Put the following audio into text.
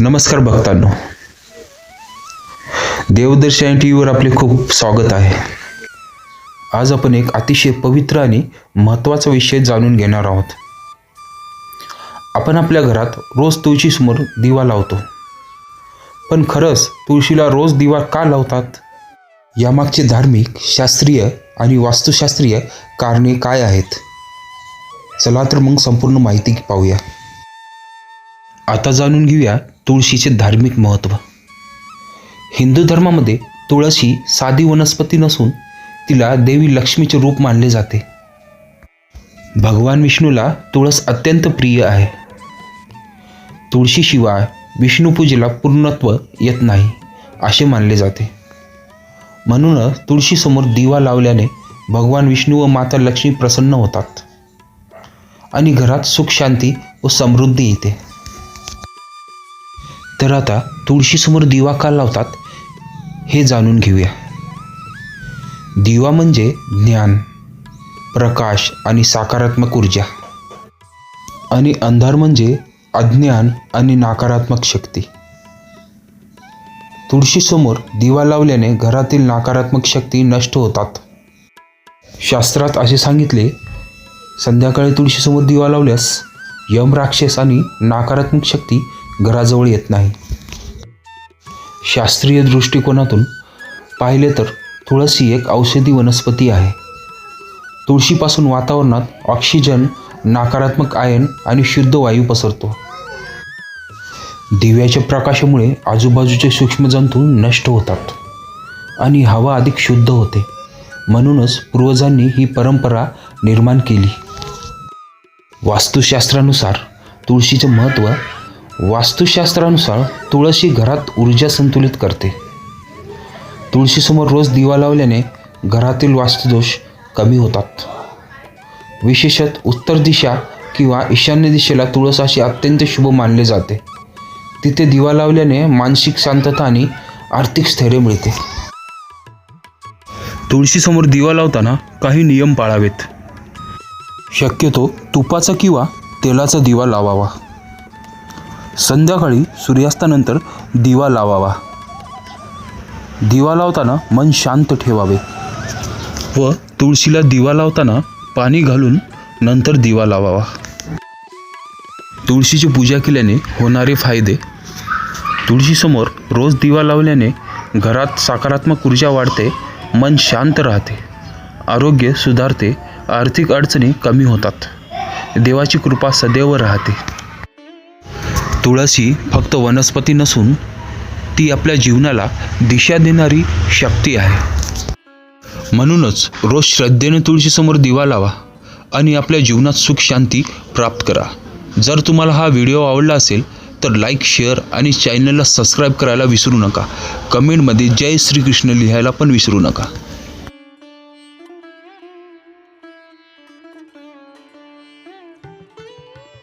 नमस्कार भक्तांनो. देवदर्शन टी व्हीवर आपले खूप स्वागत आहे. आज आपण एक अतिशय पवित्र आणि महत्त्वाचा विषय जाणून घेणार आहोत. आपण आपल्या घरात रोज तुळशीसमोर दिवा लावतो. पण खरंच तुळशीला रोज दिवा का लावतात? यामागचे धार्मिक शास्त्रीय आणि वास्तुशास्त्रीय कारणे काय आहेत? चला तर मग संपूर्ण माहिती पाहूया. आता जाणून घेऊया तुळशीचे धार्मिक महत्त्व. हिंदू धर्मामध्ये तुळस ही साधी वनस्पती नसून तिला देवी लक्ष्मीचे रूप मानले जाते. भगवान विष्णूला तुळस अत्यंत प्रिय आहे. तुळशीशिवाय विष्णुपूजेला पूर्णत्व येत नाही असे मानले जाते. म्हणूनच तुळशीसमोर दिवा लावल्याने भगवान विष्णू व माता लक्ष्मी प्रसन्न होतात आणि घरात सुख शांती व समृद्धी येते. तर आता तुळशीसमोर दिवा का लावतात हे जाणून घेऊया. दिवा म्हणजे ज्ञान प्रकाश आणि सकारात्मक ऊर्जा. आणि अंधार म्हणजे अज्ञान आणि नकारात्मक शक्ती. तुळशीसमोर दिवा लावल्याने घरातील नकारात्मक शक्ती नष्ट होतात. शास्त्रात असे सांगितले संध्याकाळी तुळशीसमोर दिवा लावल्यास यम राक्षस आणि नकारात्मक शक्ती घराजवळ येत नाही. शास्त्रीय दृष्टिकोनातून पाहिले तर तुळस एक औषधी वनस्पती आहे. तुळशीपासून वातावरणात ऑक्सिजन नकारात्मक आयन आणि शुद्ध वायू पसरतो. दिव्याच्या प्रकाशामुळे आजूबाजूचे सूक्ष्मजंतू नष्ट होतात आणि हवा अधिक शुद्ध होते. म्हणूनच पूर्वजांनी ही परंपरा निर्माण केली. वास्तुशास्त्रानुसार तुळशीचे महत्त्व वास्तुशास्त्रानुसार तुळशी घरात ऊर्जा संतुलित करते. तुळशीसमोर रोज दिवा लावल्याने घरातील वास्तुदोष कमी होतात. विशेषत उत्तर दिशा किंवा ईशान्य दिशेला तुळस अशी अत्यंत शुभ मानले जाते. तिथे दिवा लावल्याने मानसिक शांतता आणि आर्थिक स्थैर्य मिळते. तुळशीसमोर दिवा लावताना काही नियम पाळावेत. शक्यतो तुपाचा किंवा तेलाचा दिवा लावावा. संध्याकाळी सूर्यास्तानंतर दिवा लावावा. दिवा लावताना मन शांत ठेवावे व तुळशीला दिवा लावताना पाणी घालून नंतर दिवा लावावा. तुळशीची पूजा केल्याने होणारे फायदे. तुळशीसमोर रोज दिवा लावल्याने घरात सकारात्मक ऊर्जा वाढते मन शांत राहते आरोग्य सुधारते आर्थिक अडचणी कमी होतात. देवाची कृपा सदैव राहते. तुळशी फक्त वनस्पती नसून ती आपल्या जीवनाला दिशा देणारी शक्ती आहे. म्हणूनच रोज श्रद्धेने तुळशीसमोर दिवा लावा आणि आपल्या जीवनात सुख शांती प्राप्त करा. जर तुम्हाला हा व्हिडिओ आवडला असेल तर लाईक शेअर आणि चॅनलला सबस्क्राईब करायला विसरू नका. कमेंटमध्ये जय श्रीकृष्ण लिहायला पण विसरू नका.